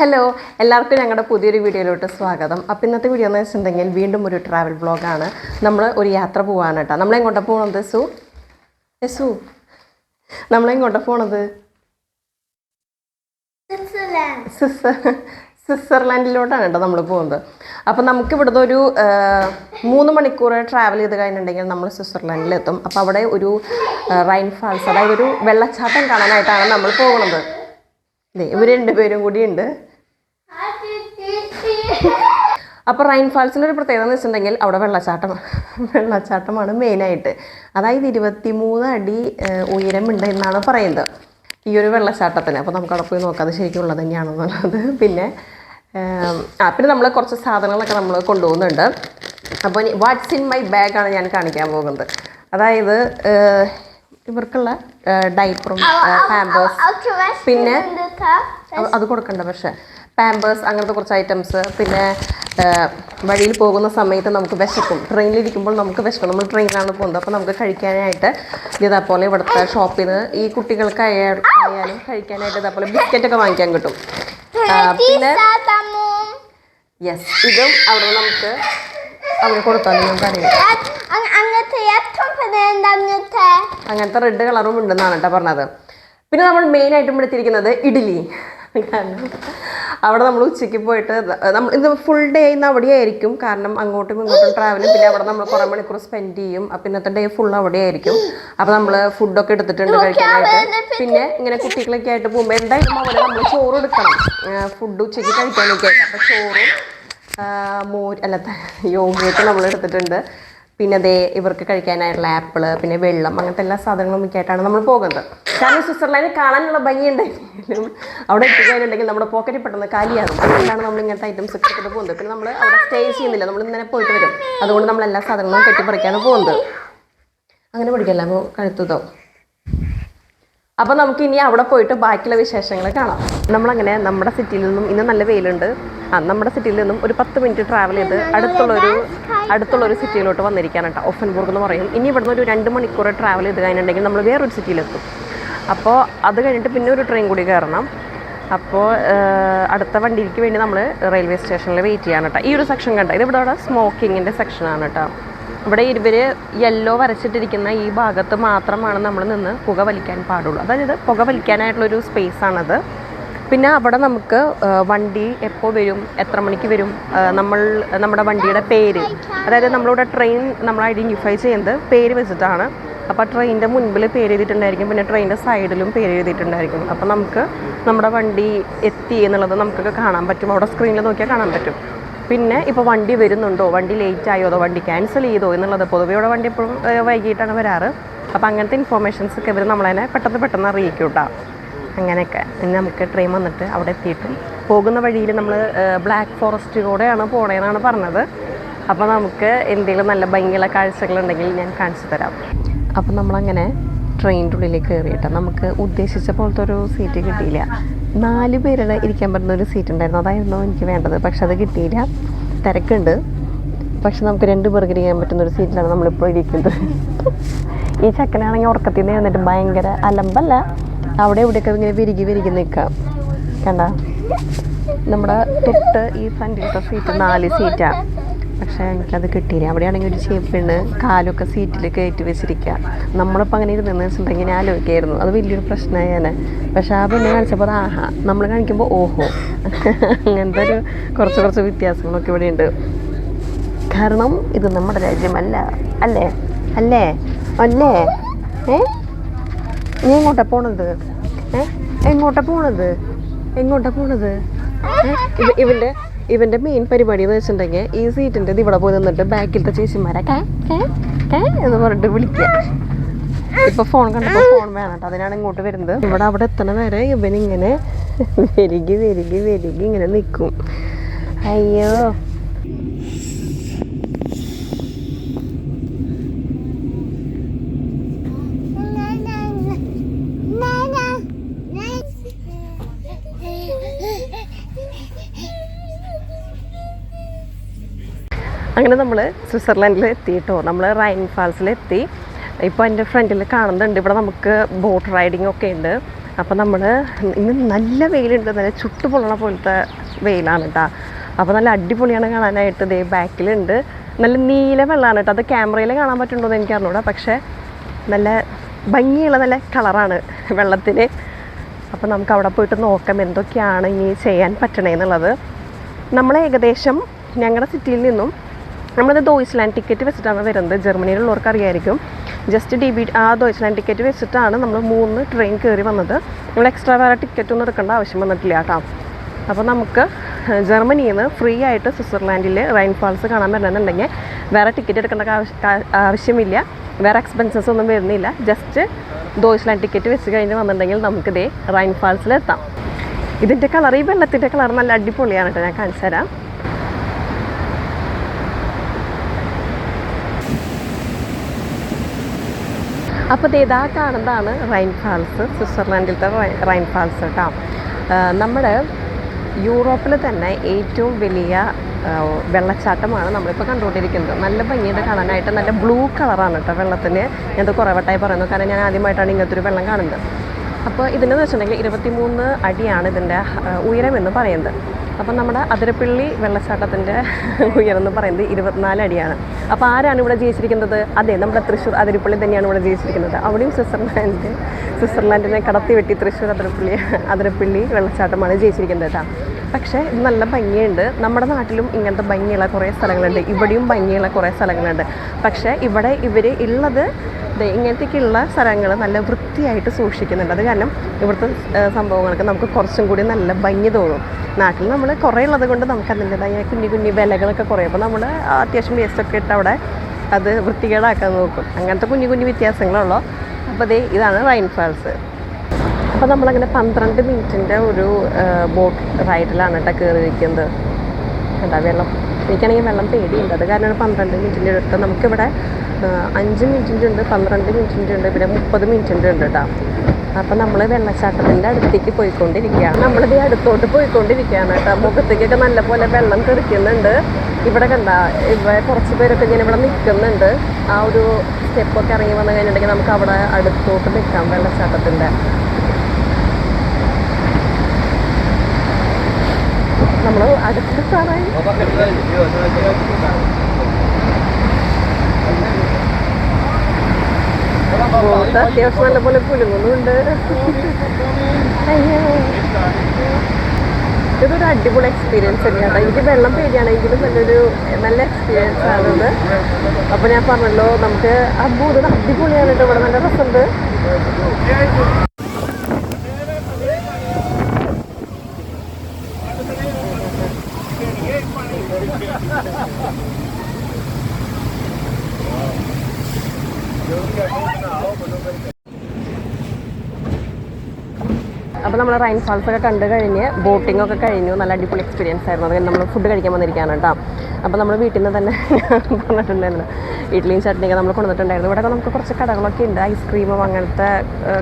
Hello എല്ലാവർക്കും ഞങ്ങളുടെ പുതിയൊരു വീഡിയോയിലോട്ട് സ്വാഗതം. അപ്പോൾ ഇന്നത്തെ വീഡിയോ എന്ന് വെച്ചിട്ടുണ്ടെങ്കിൽ വീണ്ടും ഒരു ട്രാവൽ ബ്ലോഗാണ് നമ്മൾ ഒരു യാത്ര പോവാണ് കേട്ടോ. നമ്മളെങ്ങോട്ടാ പോകണത് സു? സു? നമ്മളെങ്ങോട്ടാ പോണത്? സ്വിസ് സ്വിറ്റ്സർലാൻഡിലോട്ടാണ് കേട്ടോ നമ്മൾ പോകുന്നത്. അപ്പോൾ നമുക്ക് ഇവിടുന്ന് ഒരു മൂന്ന് മണിക്കൂർ ട്രാവൽ ചെയ്ത് കഴിഞ്ഞിട്ടുണ്ടെങ്കിൽ നമ്മൾ സ്വിറ്റ്സർലാൻഡിലെത്തും. അപ്പോൾ അവിടെ ഒരു റൈൻഫാൾസ് അതായത് ഒരു വെള്ളച്ചാട്ടം കാണാനായിട്ടാണ് നമ്മൾ പോകുന്നത് ഇവർ രണ്ടുപേരും കൂടി ഉണ്ട്. അപ്പോൾ റൈൻഫാൾസിന്റെ ഒരു പ്രത്യേകത എന്ന് വെച്ചിട്ടുണ്ടെങ്കിൽ അവിടെ വെള്ളച്ചാട്ടം വെള്ളച്ചാട്ടമാണ് മെയിനായിട്ട് അതായത് ഇരുപത്തി മൂന്ന് അടി ഉയരമുണ്ട് എന്നാണ് പറയുന്നത് ഈ ഒരു വെള്ളച്ചാട്ടത്തിന്. അപ്പോൾ നമുക്ക് അവിടെ പോയി നോക്കാം അത് ശരിക്കും ഉള്ളത് തന്നെയാണെന്നുള്ളത് പിന്നെ ആ പിന്നെ നമ്മൾ കുറച്ച് സാധനങ്ങളൊക്കെ നമ്മൾ കൊണ്ടുപോകുന്നുണ്ട്. അപ്പോൾ വാട്ട്സ് ഇൻ മൈ ബാഗാണ് ഞാൻ കാണിക്കാൻ പോകുന്നത്. അതായത് ഇവർക്കുള്ള ഡൈപ്പറും പാമ്പേഴ്സ് പിന്നെ അത് അത് കൊടുക്കണ്ട പക്ഷേ. പാമ്പേഴ്സ് അങ്ങനത്തെ കുറച്ച് ഐറ്റംസ് പിന്നെ വഴിയിൽ പോകുന്ന സമയത്ത് നമുക്ക് വിശക്കും. ട്രെയിനിലിരിക്കുമ്പോൾ നമുക്ക് വിശക്കും നമ്മൾ ട്രെയിനിലാണ് പോകുന്നത്. അപ്പോൾ നമുക്ക് കഴിക്കാനായിട്ട് ഇതേപോലെ ഇവിടുത്തെ ഷോപ്പിൽ നിന്ന് ഈ കുട്ടികൾക്ക് ആയാ- ആയാലും കഴിക്കാനായിട്ട് ഇതേപോലെ ബിസ്ക്കറ്റ് ഒക്കെ വാങ്ങിക്കാൻ കിട്ടും. പിന്നെ യെസ് ഇതും അവിടെ നമുക്ക് അവർ കൊടുത്താൽ നമുക്കറിയാം അങ്ങനത്തെ റെഡ് കളറും ഉണ്ടെന്നാണ് കേട്ടോ പറഞ്ഞത്. പിന്നെ നമ്മൾ മെയിൻ ആയിട്ടും എടുത്തിരിക്കുന്നത് ഇഡ്ഡലി. കാരണം അവിടെ നമ്മൾ ഉച്ചയ്ക്ക് പോയിട്ട് നമ്മൾ ഇത് ഫുൾ ഡേ ഇന്ന് അവിടെ ആയിരിക്കും കാരണം അങ്ങോട്ടും ഇങ്ങോട്ടും ട്രാവലും പിന്നെ അവിടെ നമ്മൾ കുറേ മണിക്കൂർ സ്പെൻഡ് ചെയ്യും. അപ്പം ഇന്നത്തെ ഡേ ഫുൾ അവിടെ ആയിരിക്കും അപ്പം നമ്മൾ ഫുഡൊക്കെ എടുത്തിട്ടുണ്ട് കഴിക്കാനായിട്ട്. പിന്നെ ഇങ്ങനെ കുട്ടികളൊക്കെ ആയിട്ട് പോകുമ്പോൾ എന്തായാലും അവിടെ നമ്മൾ ചോറ് എടുക്കണം. ഫുഡ് ഉച്ചയ്ക്ക് കഴിക്കാനൊക്കെ ആയിട്ട്. അപ്പം ചോറും മോര് അല്ല യോഗയൊക്കെ നമ്മൾ എടുത്തിട്ടുണ്ട്. പിന്നെ ദേ ഇവർക്ക് കഴിക്കാനായിട്ടുള്ള ആപ്പിൾ പിന്നെ വെള്ളം അങ്ങനത്തെ എല്ലാ സാധനങ്ങളും ഒക്കെ ആയിട്ടാണ് നമ്മൾ പോകുന്നത്. കാരണം സ്വിറ്റ്സർലാൻഡിൽ കാണാനുള്ള ഭംഗിയുണ്ടെങ്കിലും അവിടെ എത്തിക്കാനുണ്ടെങ്കിൽ നമ്മുടെ പോക്കറ്റിൽ പെട്ടെന്ന് കാലിയാകും. അതുകൊണ്ടാണ് നമ്മൾ ഇങ്ങനത്തെ ഐറ്റംസ് ഒക്കെ എടുത്തിട്ട് പോകുന്നത്. പിന്നെ നമ്മൾ അവിടെ സ്റ്റേ ചെയ്യുന്നില്ല. നമ്മൾ ഇങ്ങനെ പോയിട്ട് വരും. അതുകൊണ്ട് നമ്മൾ എല്ലാ സാധനങ്ങളും കെട്ടിപ്പറിക്കാണ് പോകുന്നത്. അങ്ങനെ പഠിക്കല്ല അപ്പോൾ കഴുത്തുതോ അപ്പോൾ നമുക്ക് ഇനി അവിടെ പോയിട്ട് ബാക്കിയുള്ള വിശേഷങ്ങൾ കാണാം. നമ്മളങ്ങനെ നമ്മുടെ സിറ്റിയിൽ നിന്നും ഇന്ന് നല്ല വെയിലുണ്ട്. ആ നമ്മുടെ സിറ്റിയിൽ നിന്നും ഒരു പത്ത് മിനിറ്റ് ട്രാവൽ ചെയ്ത് അടുത്തുള്ളൊരു അടുത്തുള്ളൊരു സിറ്റിയിലോട്ട് വന്നിരിക്കുകയാണ് കേട്ടോ. ഒഫൻബൂർഗ് എന്ന് പറയും. ഇനി ഇവിടുന്ന് ഒരു രണ്ട് മണിക്കൂർ ട്രാവൽ ചെയ്ത് കഴിഞ്ഞിട്ടുണ്ടെങ്കിൽ നമ്മൾ വേറൊരു സിറ്റിയിലെത്തും അപ്പോൾ അത് കഴിഞ്ഞിട്ട് പിന്നെ ഒരു ട്രെയിൻ കൂടി കയറണം. അപ്പോൾ അടുത്ത വണ്ടിക്ക് വേണ്ടി നമ്മൾ റെയിൽവേ സ്റ്റേഷനിൽ വെയിറ്റ് ചെയ്യാൻ കേട്ടോ. ഈ ഒരു സെക്ഷൻ കണ്ടോ? ഇത് ഇവിടെ അവിടെ സ്മോക്കിങ്ങിന്റെ സെക്ഷനാണ് കേട്ടോ. ഇവിടെ ഇവർ യെല്ലോ വരച്ചിട്ടിരിക്കുന്ന ഈ ഭാഗത്ത് മാത്രമാണ് നമ്മൾ നിന്ന് പുക വലിക്കാൻ പാടുള്ളൂ. അതായത് പുക വലിക്കാനായിട്ടുള്ളൊരു സ്പേസ് ആണത്. പിന്നെ അവിടെ നമുക്ക് വണ്ടി എപ്പോൾ വരും എത്ര മണിക്ക് വരും നമ്മൾ നമ്മുടെ വണ്ടിയുടെ പേര് അതായത് നമ്മളിവിടെ ട്രെയിൻ നമ്മൾ ഐഡന്റിഫൈ ചെയ്യുന്നത് പേര് വെച്ചിട്ടാണ്. അപ്പോൾ ട്രെയിനിന്റെ മുൻപിൽ പേര് എഴുതിയിട്ടുണ്ടായിരിക്കും പിന്നെ ട്രെയിനിന്റെ സൈഡിലും പേര് എഴുതിയിട്ടുണ്ടായിരിക്കും. അപ്പോൾ നമുക്ക് നമ്മുടെ വണ്ടി എത്തി എന്നുള്ളത് നമുക്കൊക്കെ കാണാൻ പറ്റും. അവിടെ സ്ക്രീനിൽ നോക്കിയാൽ കാണാൻ പറ്റും. പിന്നെ ഇപ്പോൾ വണ്ടി വരുന്നുണ്ടോ? വണ്ടി ലേറ്റ് ആയോ അതോ വണ്ടി ക്യാൻസൽ ചെയ്തോ എന്നുള്ളത് പൊതുവെ ഇവിടെ വണ്ടി എപ്പോഴും വൈകിട്ടാണ് വരാറ്. അപ്പോൾ അങ്ങനത്തെ ഇൻഫോർമേഷൻസ് ഒക്കെ ഇവർ നമ്മളതിനെ പെട്ടെന്ന് പെട്ടെന്ന് അറിയിക്കും കേട്ടോ അങ്ങനെയൊക്കെ. പിന്നെ നമുക്ക് ട്രെയിൻ വന്നിട്ട് അവിടെ എത്തിയിട്ടും. പോകുന്ന വഴിയിൽ നമ്മൾ ബ്ലാക്ക് ഫോറസ്റ്റിലൂടെയാണ് പോണേന്നാണ് പറഞ്ഞത്. അപ്പോൾ നമുക്ക് എന്തെങ്കിലും നല്ല ഭംഗിയുള്ള കാഴ്ചകളുണ്ടെങ്കിൽ ഞാൻ കാണിച്ചു തരാം. അപ്പോൾ നമ്മളങ്ങനെ ട്രെയിനിന്റെ ഉള്ളിലേക്ക് കയറിയിട്ട്. നമുക്ക് ഉദ്ദേശിച്ച പോലത്തെ ഒരു സീറ്റ് കിട്ടിയില്ല. നാല് പേരുടെ ഇരിക്കാൻ പറ്റുന്ന ഒരു സീറ്റ് ഉണ്ടായിരുന്നു. അതായിരുന്നു എനിക്ക് വേണ്ടത്. പക്ഷെ അത് കിട്ടിയില്ല. തിരക്കുണ്ട്. പക്ഷെ നമുക്ക് രണ്ട് പേർക്ക് ഇരിക്കാൻ പറ്റുന്ന ഒരു സീറ്റിലാണ് നമ്മളിപ്പോൾ ഇരിക്കുന്നത്. ഈ ചക്കനാണെങ്കിൽ ഉറക്കത്തിൽ നിന്ന് വന്നിട്ട് ഭയങ്കര അലമ്പല്ല. അവിടെ ഇവിടെയൊക്കെ ഇങ്ങനെ വിരികി വിരികി നിൽക്കാം കണ്ട? നമ്മുടെ തൊട്ട് ഈ ഫ്രണ്ടിലത്തെ സീറ്റ് നാല് സീറ്റാണ് പക്ഷേ എനിക്കത് കിട്ടിയില്ല. അവിടെയാണെങ്കിൽ ഒരു ചേപ്പിണ് കാലൊക്കെ സീറ്റിൽ കയറ്റി വെച്ചിരിക്കുക നമ്മളിപ്പോൾ അങ്ങനെ ഇരുന്നെന്ന് വെച്ചിട്ടുണ്ടെങ്കിൽ ഞാൻ ആലോചിക്കായിരുന്നു. അത് വലിയൊരു പ്രശ്നമായേനെ പക്ഷേ ആ പെണ്ണ് കാണിച്ചപ്പോൾ അത് ആഹാ നമ്മൾ കാണിക്കുമ്പോൾ ഓഹോ. അങ്ങനത്തെ ഒരു കുറച്ച് കുറച്ച് വ്യത്യാസങ്ങളൊക്കെ ഇവിടെ ഉണ്ട് കാരണം ഇത് നമ്മുടെ രാജ്യമല്ല. അല്ലേ? അല്ലേ? അല്ലേ? ഏ? നീ എങ്ങോട്ടാ പോണത്? ഏ? എങ്ങോട്ടാ പോണത്? എങ്ങോട്ടാ പോണത്? ഏ? ഇവ ഇവന്റെ മെയിൻ പരിപാടി എന്ന് വെച്ചിട്ടുണ്ടെങ്കിൽ ഈ സീറ്റിന്റെ ഇത് ഇവിടെ പോയി നിന്നിട്ട് ബാക്കിലത്തെ ചേച്ചിമാരെ കേ കേ കേ എന്ന് പറഞ്ഞിട്ട് വിളിക്കുക. ഇപ്പൊ ഫോൺ കണ്ടപ്പോൾ ഫോൺ വേണം അതിനാണ് ഇങ്ങോട്ട് വരുന്നത്. ഇവിടെ അവിടെ എത്തണ വരെ ഇവനിങ്ങനെ വെരുകി വെരുകി വെരുകി ഇങ്ങനെ നിൽക്കും. അയ്യോ. അങ്ങനെ നമ്മൾ സ്വിറ്റ്സർലൻഡിൽ എത്തിയിട്ടോ. നമ്മൾ റൈൻ ഫാൾസിൽ എത്തി ഇപ്പോൾ എന്റെ ഫ്രണ്ടിൽ കാണുന്നുണ്ട്. ഇവിടെ നമുക്ക് ബോട്ട് റൈഡിംഗ് ഒക്കെ ഉണ്ട്. അപ്പോൾ നമ്മൾ ഇന്ന് നല്ല വെയിലുണ്ട്. നല്ല ചുട്ടു പൊള്ളണ പോലത്തെ വെയിലാണ് കേട്ടോ അപ്പോൾ നല്ല അടിപൊളിയാണ് കാണാനായിട്ട്. ദേ ബാക്കിലുണ്ട്. നല്ല നീല വെള്ളമാണ് കേട്ടോ അത് ക്യാമറയിൽ കാണാൻ പറ്റുന്നുണ്ടോ എന്ന് എനിക്ക് അറിഞ്ഞൂടാ പക്ഷേ നല്ല ഭംഗിയുള്ള നല്ല കളറാണ് വെള്ളത്തിന്. അപ്പോൾ നമുക്ക് അവിടെ പോയിട്ട് നോക്കാം എന്തൊക്കെയാണ് ഇനി ചെയ്യാൻ പറ്റണേ എന്നുള്ളത് നമ്മൾ ഏകദേശം ഞങ്ങളുടെ സിറ്റിയിൽ നിന്നും നമ്മളത് ദോയ്സ്ലാൻഡ് ടിക്കറ്റ് വെച്ചിട്ടാണ് വരുന്നത്. ജർമ്മനിയിലുള്ളവർക്ക് അറിയായിരിക്കും ജസ്റ്റ് ഡി ബി ആ ദോയ്സ്ലാൻഡ് ടിക്കറ്റ് വെച്ചിട്ടാണ് നമ്മൾ മൂന്ന് ട്രെയിൻ കയറി വന്നത്. നമ്മൾ എക്സ്ട്രാ വേറെ ടിക്കറ്റ് ഒന്നും എടുക്കേണ്ട ആവശ്യം വന്നിട്ടില്ല കേട്ടോ. അപ്പോൾ നമുക്ക് ജർമ്മനിയിൽ നിന്ന് ഫ്രീ ആയിട്ട് സ്വിറ്റ്സർലാൻഡിൽ റൈൻ ഫാൾസ് കാണാൻ പറ്റണമെന്നുണ്ടെങ്കിൽ വേറെ ടിക്കറ്റ് എടുക്കേണ്ട ആവശ്യം ആവശ്യമില്ല. വേറെ എക്സ്പെൻസസ് ഒന്നും വരുന്നില്ല. ജസ്റ്റ് ദോയ്സ്ലാൻഡ് ടിക്കറ്റ് വെച്ച് കഴിഞ്ഞ് വന്നിട്ടുണ്ടെങ്കിൽ നമുക്കിതേ റൈൻ ഫാൾസിലെത്താം ഇതിന്റെ കളർ ഈ വെള്ളത്തിന്റെ കളർ നല്ല അടിപൊളിയാണ് കേട്ടോ. ഞാൻ കാണിച്ചു തരാം അപ്പോൾ ഇത് കാണുന്നതാണ് റൈൻ ഫാൾസ് സ്വിറ്റ്സർലാൻഡിലത്തെ റൈൻ ഫാൾസ് കേട്ടോ. നമ്മുടെ യൂറോപ്പിൽ തന്നെ ഏറ്റവും വലിയ വെള്ളച്ചാട്ടമാണ് നമ്മളിപ്പോൾ കണ്ടുകൊണ്ടിരിക്കുന്നത്. നല്ല ഭംഗിയുടെ കാണാനായിട്ട്. നല്ല ബ്ലൂ കളറാണ് കേട്ടോ വെള്ളത്തിന്. ഞാനത് കുറേ പറയുന്നു. കാരണം ഞാൻ ആദ്യമായിട്ടാണ് ഇങ്ങനത്തെ ഒരു വെള്ളം കാണുന്നത്. അപ്പോൾ ഇതിനെന്ന് വെച്ചിട്ടുണ്ടെങ്കിൽ ഇരുപത്തിമൂന്ന് അടിയാണ് ഇതിന്റെ ഉയരമെന്ന് പറയുന്നത്. അപ്പം നമ്മുടെ അതിരപ്പള്ളി വെള്ളച്ചാട്ടത്തിന്റെ ഉയരം എന്ന് പറയുന്നത് ഇരുപത്തിനാല് അടിയാണ്. അപ്പോൾ ആരാണ് ഇവിടെ ജീവിച്ചിരിക്കുന്നത് അതെ നമ്മുടെ തൃശ്ശൂർ അതിരപ്പള്ളി തന്നെയാണ് ഇവിടെ ജീവിച്ചിരിക്കുന്നത് അവിടെയും സ്വിറ്റ്സർലാൻഡ് സ്വിറ്റ്സർലാൻഡിനെ കടത്തി വെട്ടി തൃശ്ശൂർ അതിരപ്പള്ളി അതിരപ്പള്ളി വെള്ളച്ചാട്ടമാണ് ജയിച്ചിരിക്കുന്നത് കേട്ടോ. പക്ഷേ ഇത് നല്ല ഭംഗിയുണ്ട്. നമ്മുടെ നാട്ടിലും ഇങ്ങനത്തെ ഭംഗിയുള്ള കുറേ സ്ഥലങ്ങളുണ്ട്. ഇവിടെയും ഭംഗിയുള്ള കുറേ സ്ഥലങ്ങളുണ്ട്. പക്ഷേ ഇവിടെ ഇവർ ഉള്ളത് ഇങ്ങനത്തേക്കുള്ള സ്ഥലങ്ങൾ നല്ല വൃത്തിയായിട്ട് സൂക്ഷിക്കുന്നുണ്ട്. അത് കാരണം ഇവിടുത്തെ സംഭവങ്ങളൊക്കെ നമുക്ക് കുറച്ചും കൂടി നല്ല ഭംഗി തോന്നും. നാട്ടിൽ നമ്മൾ കുറേ ഉള്ളത് കൊണ്ട് നമുക്ക് അതിന്റെതായ കുഞ്ഞു കുഞ്ഞു വിലകളൊക്കെ കുറയും. അപ്പോൾ നമ്മൾ അത്യാവശ്യം വേസ്റ്റൊക്കെ ഇട്ട് അവിടെ അത് വൃത്തികേടാക്കാൻ നോക്കും. അങ്ങനത്തെ കുഞ്ഞു കുഞ്ഞു വ്യത്യാസങ്ങളുള്ളൂ അപ്പോൾ ദേ ഇതാണ് റൈൻ ഫാൾസ് അപ്പോൾ നമ്മളങ്ങനെ പന്ത്രണ്ട് മിനിറ്റിന്റെ ഒരു ബോട്ട് റൈഡിലാണ് കേട്ടോ കയറിയിരിക്കുന്നത് കേട്ടോ വെള്ളം. എനിക്കാണെങ്കിൽ വെള്ളം പേടിയുണ്ട്. അത് കാരണം പന്ത്രണ്ട് മിനിറ്റിന്റെ അടുത്ത് നമുക്കിവിടെ അഞ്ച് മിനിറ്റിന്റെ ഉണ്ട് പന്ത്രണ്ട് മിനിറ്റിന്റെ ഉണ്ട് പിന്നെ മുപ്പത് മിനിറ്റിന്റെ ഉണ്ട് കേട്ടോ അപ്പം നമ്മൾ വെള്ളച്ചാട്ടത്തിന്റെ അടുത്തേക്ക് പോയിക്കൊണ്ടിരിക്കുകയാണ് നമ്മളിത് അടുത്തോട്ട് പോയിക്കൊണ്ടിരിക്കുകയാണ് കേട്ടോ മുഖത്തേക്കൊക്കെ നല്ലപോലെ വെള്ളം തെറിക്കുന്നുണ്ട്. ഇവിടെ കണ്ട ഇവിടെ കുറച്ച് പേരൊക്കെ ഇങ്ങനെ ഇവിടെ നിൽക്കുന്നുണ്ട്. ആ ഒരു സ്റ്റെപ്പൊക്കെ ഇറങ്ങി വന്നു കഴിഞ്ഞിട്ടുണ്ടെങ്കിൽ നമുക്ക് അവിടെ അടുത്തോട്ട് നിൽക്കാം വെള്ളച്ചാട്ടത്തിന്റെ. നമ്മൾ അടുത്ത് കാണാൻ ബോട്ട് അത്യാവശ്യം നല്ലപോലെ പുലുങ്ങുന്നുണ്ട്. അയ്യോ. ഇതൊരു അടിപൊളി എക്സ്പീരിയൻസ് തന്നെയാണ് എനിക്ക് വെള്ളം പേടിയാണെങ്കിലും നല്ലൊരു നല്ല എക്സ്പീരിയൻസ് ആണത് അപ്പോൾ ഞാൻ പറഞ്ഞല്ലോ നമുക്ക് ആ അടിപൊളിയാണ് കേട്ടോ. ഇവിടെ നല്ല രസമുണ്ട്. അപ്പോൾ നമ്മൾ റൈൻ ഫാൾസ് ഒക്കെ കണ്ടു കഴിഞ്ഞ് ബോട്ടിംഗ് ഒക്കെ കഴിഞ്ഞു. നല്ല അടിപൊളി എക്സ്പീരിയൻസ് ആയിരുന്നു. അതുകൊണ്ട് നമ്മൾ ഫുഡ് കഴിക്കാൻ വന്നിരിക്കുകയാണ് കേട്ടോ. അപ്പോൾ നമ്മൾ വീട്ടിൽ നിന്ന് തന്നെ പറഞ്ഞിട്ടുണ്ടായിരുന്നു ഇഡ്ഡലിയും ചട്നിയൊക്കെ നമ്മൾ കൊണ്ടിട്ടുണ്ടായിരുന്നു ഇവിടെ നമുക്ക് കുറച്ച് കടകളൊക്കെ ഉണ്ട്. ഐസ്ക്രീമും അങ്ങനത്തെ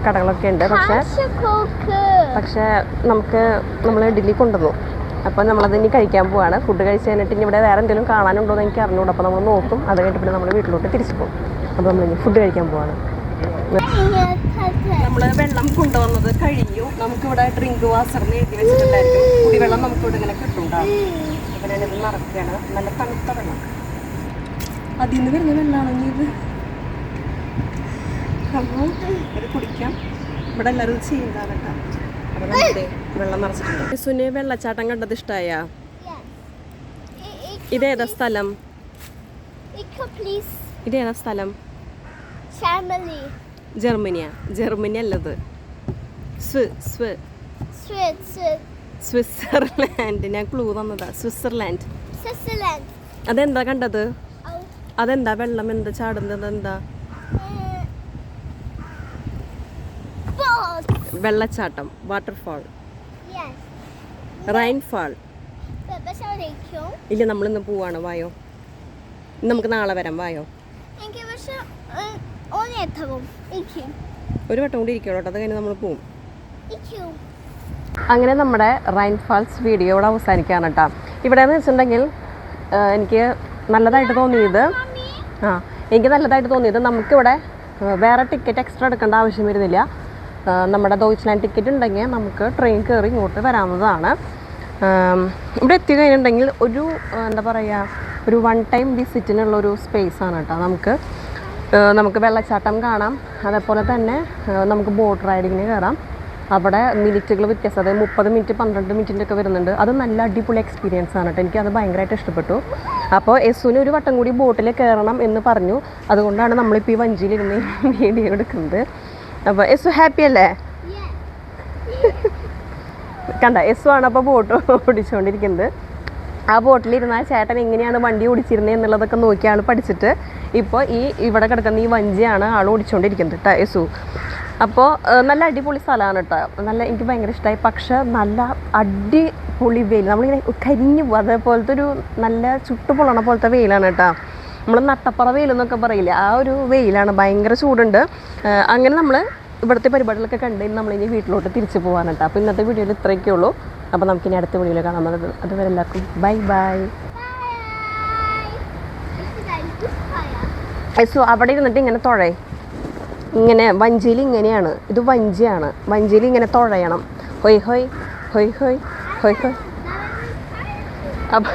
കടകളൊക്കെ ഉണ്ട്. പക്ഷേ പക്ഷെ പക്ഷേ നമുക്ക് നമ്മൾ ഇഡ്ഡലി കൊണ്ടുവന്നു. അപ്പോൾ നമ്മളത് ഇനി കഴിക്കാൻ പോവാണ്. ഫുഡ് കഴിച്ച് കഴിഞ്ഞിട്ട് ഇനി ഇവിടെ വേറെ എന്തെങ്കിലും കാണാനുണ്ടോ എന്ന് എനിക്ക് അറിഞ്ഞൂട. അപ്പോൾ നമ്മൾ നോക്കും. അത് കഴിഞ്ഞിട്ട് പിന്നെ നമ്മൾ വീട്ടിലോട്ട് തിരിച്ചു പോകും. അപ്പോൾ നമ്മൾ ഇനി ഫുഡ് കഴിക്കാൻ പോവാണ്. നമ്മൾ വെള്ളം കൊണ്ടുവന്നത് കഴിഞ്ഞു. നമുക്കിവിടെ ഡ്രിങ്ക് വാസറിന് എഴുതി വെച്ചിട്ടുണ്ടായിരിക്കും കുടിവെള്ളം നമുക്കിവിടെ ഇങ്ങനെ കിട്ടുണ്ടാവും അപ്പോൾ ഞാനിത് നല്ല തണുത്ത വെള്ളം. അതിൽ നിന്ന് വരുന്ന വെള്ളമാണെങ്കിൽ ഇത്. അപ്പോൾ ഇത് കുടിക്കാം. ഇവിടെ എല്ലാവരും ചെയ്യുന്നതാണ് കേട്ടോ. അപ്പോൾ നമുക്ക് വെള്ളം നിറച്ചിട്ടുണ്ട് സുനെ വെള്ളച്ചാട്ടം കണ്ടത് ഇഷ്ടമായ ich, ഇതേതാ സ്ഥലം. ഇതേതാ സ്ഥലം. ജർമ്മനിയാ. ജർമ്മനി അല്ലത്. സ്വിറ്റ്സർലാൻഡ്. ഞാൻ ക്ലൂ തന്നതാ. സ്വിറ്റ്സർലാൻഡ്. അതെന്താ കണ്ടത്? അതെന്താ വെള്ളം? എന്താ ചാടുന്നത്? എന്താ. വെള്ളച്ചാട്ടം വാട്ടർഫാൾ. റൈൻഫാൾ? ഇല്ല നമ്മളിന്ന് പോവാണ്. വായോ. നമുക്ക് നാളെ വരാം. വായോ. ഒരു വട്ടം കൂടി ഇരിക്കണം കേട്ടോ. അത് കഴിഞ്ഞ് നമ്മൾ പോവും. അങ്ങനെ നമ്മുടെ റൈൻഫാൾസ് വീഡിയോ ഇവിടെ അവസാനിക്കുകയാണ് കേട്ടോ. ഇവിടെ എന്ന് വെച്ചിട്ടുണ്ടെങ്കിൽ എനിക്ക് നല്ലതായിട്ട് തോന്നിയത് ആ എനിക്ക് നല്ലതായിട്ട് തോന്നിയത് നമുക്കിവിടെ വേറെ ടിക്കറ്റ് എക്സ്ട്രാ എടുക്കേണ്ട ആവശ്യം വരുന്നില്ല. നമ്മുടെ ദോയ്ച്ച്ലാൻഡ് ടിക്കറ്റ് ഉണ്ടെങ്കിൽ നമുക്ക് ട്രെയിൻ കയറി ഇങ്ങോട്ട് വരാവുന്നതാണ്. ഇവിടെ എത്തി എത്തിക്കഴിഞ്ഞിട്ടുണ്ടെങ്കിൽ ഒരു എന്താ പറയുക ഒരു വൺ ടൈം വിസിറ്റിനുള്ള ഒരു സ്പേസ് ആണ് കേട്ടോ നമുക്ക്. നമുക്ക് വെള്ളച്ചാട്ടം കാണാം. അതേപോലെ തന്നെ നമുക്ക് ബോട്ട് റൈഡിങ്ങിന് കയറാം അവിടെ മിനിറ്റുകൾ വ്യത്യാസം അതായത് മുപ്പത് മിനിറ്റ് പന്ത്രണ്ട് മിനിറ്റിന്റെ ഒക്കെ വരുന്നുണ്ട്. അത് നല്ല അടിപൊളി എക്സ്പീരിയൻസ് ആണ് കേട്ടോ. എനിക്ക് അത് ഭയങ്കരമായിട്ട് ഇഷ്ടപ്പെട്ടു. അപ്പോൾ യെസുവിന് ഒരു വട്ടം കൂടി ബോട്ടിൽ കയറണം എന്ന് പറഞ്ഞു. അതുകൊണ്ടാണ് നമ്മളിപ്പോൾ ഈ വഞ്ചിയിലിരുന്ന് വീഡിയോ എടുക്കുന്നത്. അപ്പോൾ യെസു ഹാപ്പി അല്ലേ? കണ്ട യെസു ആണ് അപ്പോൾ ബോട്ട് ഓടിച്ചുകൊണ്ടിരിക്കുന്നത് ആ ബോട്ടിലിരുന്ന ആ ചേട്ടൻ എങ്ങനെയാണ് വണ്ടി ഓടിച്ചിരുന്നത് എന്നുള്ളതൊക്കെ നോക്കിയാണ് പഠിച്ചിട്ട്. ഇപ്പോൾ ഈ ഇവിടെ കിടക്കുന്ന ഈ വഞ്ചിയാണ് ആൾ ഓടിച്ചുകൊണ്ടിരിക്കുന്നത് കേട്ടോ യെസു. അപ്പോൾ നല്ല അടിപൊളി സ്ഥലമാണ് കേട്ടോ നല്ല എനിക്ക് ഭയങ്കര ഇഷ്ടമായി പക്ഷേ നല്ല അടിപൊളി വെയിൽ. നമ്മളിങ്ങനെ കരിഞ്ഞു പോകും അതേപോലത്തെ ഒരു നല്ല ചുട്ടുപൊള്ളണ പോലത്തെ വെയിലാണ് കേട്ടോ നമ്മൾ നട്ടപ്പറ വെയിൽ എന്നൊക്കെ പറയില്ലേ ആ ഒരു വെയിലാണ് ഭയങ്കര ചൂടുണ്ട്. അങ്ങനെ നമ്മൾ ഇവിടുത്തെ പരിപാടികളൊക്കെ കണ്ട് നമ്മൾ നമ്മളിനി വീട്ടിലോട്ട് തിരിച്ചു പോകാനുണ്ട് അപ്പോൾ ഇന്നത്തെ വീഡിയോയിൽ ഇത്രയൊക്കെ ഉള്ളൂ. അപ്പോൾ നമുക്കിനി അടുത്ത വീഡിയോയിൽ കാണാൻ അത് അതുവരെ എല്ലാവർക്കും ബൈ ബൈ. സോ അവിടെ ഇരുന്നിട്ട് ഇങ്ങനെ തുഴേ. ഇങ്ങനെ വഞ്ചിയിൽ ഇങ്ങനെയാണ്. ഇത് വഞ്ചിയാണ്. വഞ്ചിയിൽ ഇങ്ങനെ തുഴയണം. ഹൊയ് ഹൊയ് ഹൊയ് ഹൊയ് ഹൊയ് ഹൊയ്. അപ്പം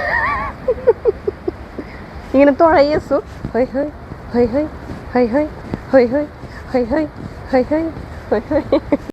ഇങ്ങനെ തുഴയസു ഹൊയ് ഹൊയ് ഹൊയ് ഹൊയ് ഹൊയ് ഹൊയ് ഹൊയ് ഹൊയ് ഹൊയ് ഹൊയ് ഹൊയ് ഹൊയ് ഹൊയ്.